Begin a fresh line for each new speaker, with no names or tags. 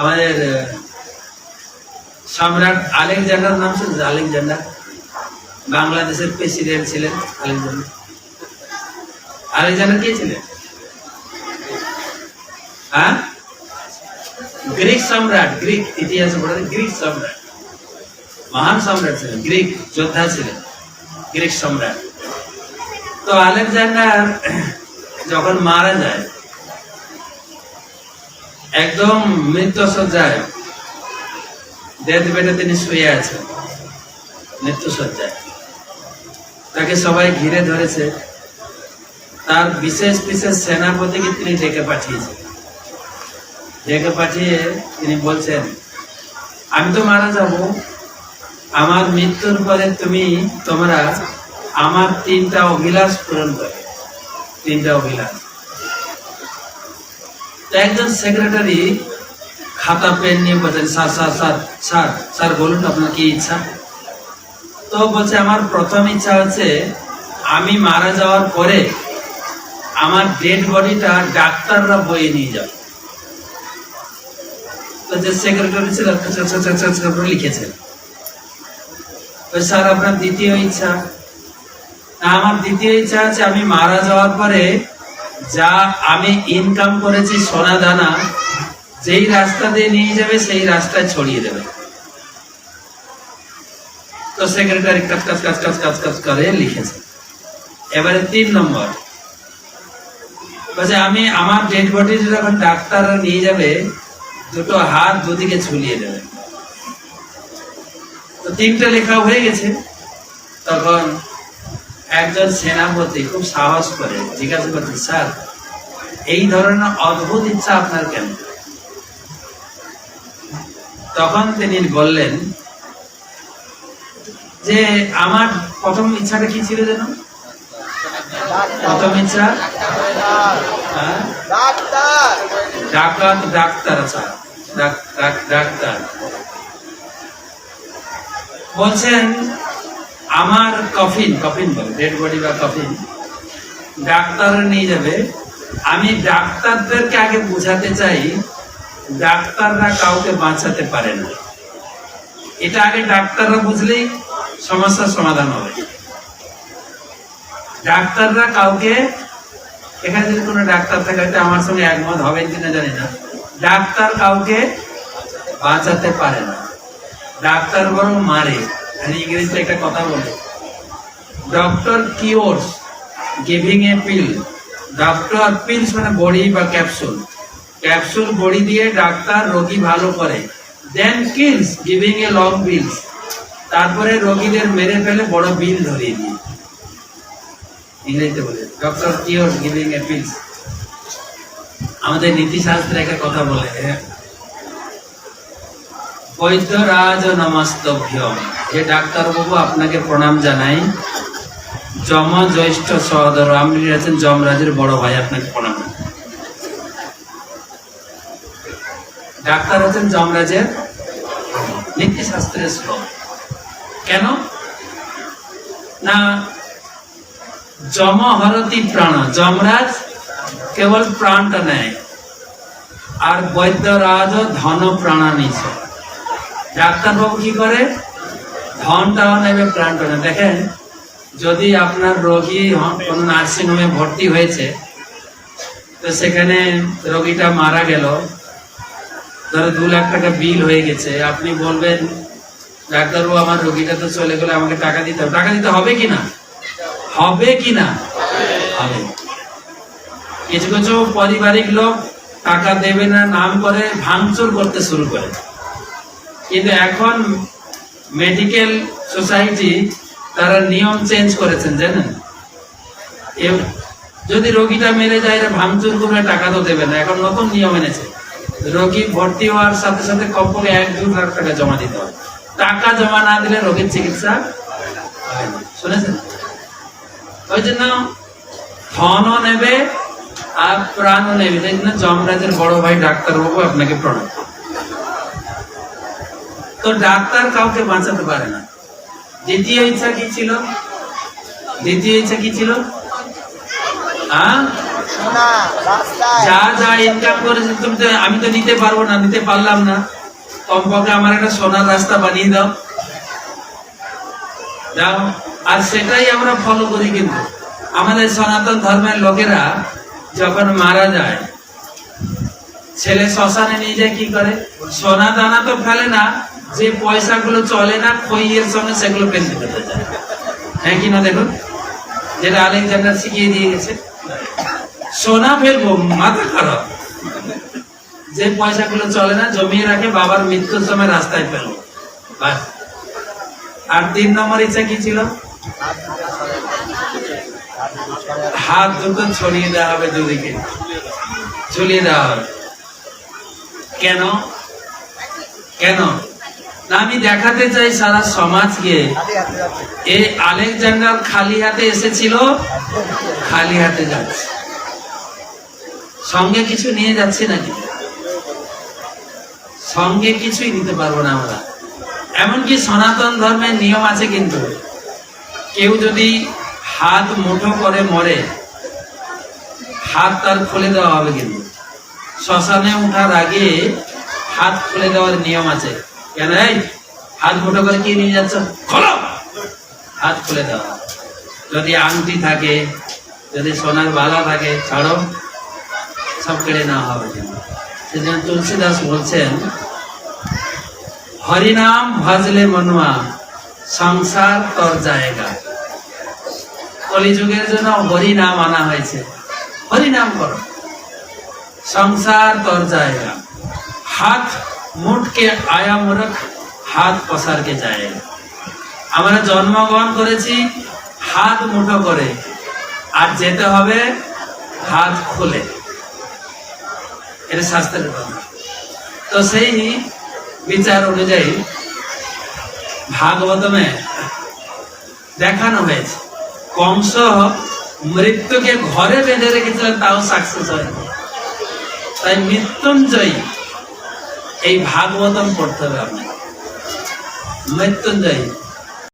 আমাদের সম্রাট আলেকজান্ডার নাম শুনছে আলেকজান্ডার। বাংলাদেশের প্রেসিডেন্ট ছিলেন আলেকজান্ডার। আলেকজান্ডার কে ছিলেন? হ্যাঁ? গ্রিক সম্রাট, গ্রিক ইতিহাসে পড়ে গ্রিক সম্রাট। মহান সম্রাট ছিলেন, গ্রিক যোদ্ধা ছিলেন, গ্রিক সম্রাট। তো আলেকজান্ডার যখন মারা যায় একদম মৃত্যু সজ্জায় বেডে তিনি শুয়ে আছেন। মৃত্যু সজ্জায় তাকে সবাই ঘিরে ধরেছে। তার বিশেষ বিশেষ সেনাপতিকে তিনি ডেকে পাঠিয়েছেন। ডেকে পাঠিয়ে তিনি বলছেন, আমি তো মারা যাব। আমার মৃত্যুর পরে তুমি তোমরা আমার তিনটা অভিলাষ পূরণ করে তিনটা অভিলাষ। একজন সেক্রেটারি খাতা পেন নিয়ে বলছেন sir sir sir sir sir, বলুন আপনার কি ইচ্ছা? তো বলছে, আমার প্রথম ইচ্ছা হচ্ছে আমি মারা যাওয়ার পরে আমার ডেড বডিটা ডাক্তাররা বয়ে নিয়ে যাবে। তো যে সেক্রেটারি ছিল লিখেছেন স্যার, আপনার দ্বিতীয় ইচ্ছা। আমার দ্বিতীয় ইচ্ছা আছে আমি মারা যাওয়ার পরে যা আমি ইনকাম করেছি সোনা দানা, যেই রাস্তা দিয়ে নিয়ে যাবে, সেই রাস্তায় ছড়িয়ে দেবে। তো সেক্রেটারি কাজ কাজ কাজ কাজ কাজ কাজ করে, লিখেছে। এবারে তিন নম্বর। বলছে, আমি আমার ডেড বডি যখন ডাক্তাররা নিয়ে যাবে, দুটো হাত দুদিকে ঝুলিয়ে দেবে। তো তিনটা লেখা হয়ে গেছে। তখন একজন সেনাপতি খুব সাহস করে জিজ্ঞাসা করছে স্যার এই ধরনের অদ্ভুত ইচ্ছা আপনার কেন? তখন তিনি বললেন যে আমার প্রথম ইচ্ছাটা কি ছিল যেন? প্রথম ইচ্ছা? হ্যাঁ?
ডাক্তার।
ডাক্তার ডাক্তার আচ্ছা ডাক্তার। বলছেন আমার কফিন কফিন বলে ডেড বডি বা কফিন, ডাক্তার নিয়ে যাবে। আমি ডাক্তারদেরকে আগে বোঝাতে চাই, ডাক্তাররা কাউকে বাঁচাতে পারে না। এটা আগে ডাক্তাররা বুঝলেই সমস্যার সমাধান হবে। ডাক্তাররা কাউকে, এখানে যদি কোনো ডাক্তার থাকে আমার সঙ্গে একমত হবেন কিনা জানি না। ডাক্তার কাউকে বাঁচাতে পারে না। ডাক্তার বরং মারে। ইংরেজিতে একটা কথা doctor cures giving a pill doctor pills মানে বড়ি বা ক্যাপসুল ক্যাপসুল বড়ি দিয়ে ডাক্তার রোগী ভালো করে। Then kills giving a long bills তারপরে রোগীদের মেরে ফেলে বড় বিল ধরিয়ে দিয়ে ইংরেজিতে বলে doctor cure giving a pills আমাদের নীতিশাস্ত্রে একটা কথা বলে বৈদ্যরাজ নমস্তভ্যম। যে ডাক্তারবাবু আপনাকে প্রণাম জানাই। যম জ্যৈষ্ঠ সহদর আপনি আছেন, যমরাজের বড় ভাই আপনাকে প্রণাম। ডাক্তার হচ্ছেন যমরাজের নীতিশাস্ত্রের শ্লোক। কেন? না, যম হরতি প্রাণ, যমরাজ কেবল প্রাণটা নেয়, আর বৈদ্যরাজ ধন প্রাণা নিছে ডাক্তারবাবু কি করে? ধনটাও নেবে প্রাণটা নেবে দেখেন, যদি আপনার রোগী কোনো নার্সিং হোমে ভর্তি হয়েছে, তো সেখানে রোগীটা মারা গেল, ধরো দু লাখ টাকা বিল হয়ে গেছে, আপনি বলবেন, ডাক্তারবাবু, আমার রোগীটা তো চলে গেলে, আমাকে টাকা দিতে হবে। টাকা দিতে হবে কি না? হবে কি না? হবে। কিছু কিছু পারিবারিক লোক টাকা দেবে না, নাম করে ভাঙচুর করতে শুরু করে। কিন্তু এখন মেডিকেল সোসাইটি তারা নিয়ম চেঞ্জ করেছেন, জানেন? যদি রোগীটা মেরে যায় ভাঙচুর করলে টাকা তো দেবে না, এখন নতুন নিয়ম এনেছে। রোগী ভর্তি হওয়ার সাথে সাথে কমপক্ষে এক দু লাখ টাকা জমা দিতে হবে। টাকা জমা না দিলে রোগীর চিকিৎসা হয়। শুনেছেন? ওই জন্য ধনও নেবে আর প্রাণও নেবে। তাই জন্য বড় ভাই ডাক্তারবাবু আপনাকে প্রণাম। তো ডাক্তার কাউকে বাঁচাতে পারে না। দ্বিতীয় ইচ্ছা কি ছিল? দ্বিতীয় ইচ্ছা কি ছিল? যা যা ইনকাম করেছে তুমি তো আমি তো নিতে পারব না নিতে পারলাম না। কমপক্ষে আমার একটা সোনার রাস্তা বানিয়ে দাও। দাও। আর সেটাই আমরা ফলো করি কিন্তু। আমাদের সনাতন ধর্মের লোকেরা যখন মারা যায় ছেলে শ্মশানে নিয়ে যায় কি করে? সোনা দানা তো ফেলে না। যে পয়সাগুলো চলে না, খইয়ের সঙ্গে সেগুলো পেন্সি করতে যায়। হ্যাঁ কি না দেখুন? যেটা আলেকজান্ডার শিখিয়ে দিয়ে গেছে। সোনা ফেলব, মাথা খারাপ। যে পয়সাগুলো চলে না, জমিয়ে রাখে, বাবার মৃত্যুর সময় রাস্তায় ফেলব। আর তিন নম্বর ইচ্ছা কি ছিল? হাত দুটো ছড়িয়ে দেওয়া হবে দুদিকে। ঝুলিয়ে দেওয়া হবে। কেন? কেন? না আমি দেখাতে চাই সারা সমাজকে। এই আলেকজান্ডার খালি হাতে এসেছিল খালি হাতে যাচ্ছে। সঙ্গে কিছু নিয়ে যাচ্ছে নাকি? সঙ্গে কিছুই নিতে পারব না আমরা। এমনকি সনাতন ধর্মের নিয়ম আছে কিন্তু। কেউ যদি হাত মুঠো করে মরে হাত তার খুলে দেওয়া হবে কিন্তু। শ্মশানে ওঠার আগে হাত খুলে দেওয়ার নিয়ম আছে। কেন হাত মুঠো করে কি নিয়ে যাচ্ছ? খোলো! হাত খুলে দেওয়া যদি আংটি থাকে যদি সোনার বালা থাকে ছাড়ো। সব কেড়ে নেওয়া হবে কিন্তু। সেজন্য তুলসীদাস বলছেন হরিনাম ভজলে মনুয়া সংসার তর জায়গা। কলিযুগের জন্য হরিনাম আনা হয়েছে। হরিনাম করো। সংসার তর জায়গা। হাত মুটকে আয়া মুরখ হাত পসারকে জায়গা আমরা জন্মগ্রহণ করেছি হাত মুঠো করে। আর যেতে হবে হাত খুলে। এটা শাস্ত্রের কথা। তো সেই বিচার অনুযায়ী ভাগবতমে দেখানো হয়েছে কংস মৃত্যুকে ঘরে বেঁধে রেখেছিলেন, তাও সাকসেস হয় তাই মৃত্যুঞ্জয়ী এই ভাগবতম পড়তে হবে আপনাকে। মৃত্যুঞ্জয়ী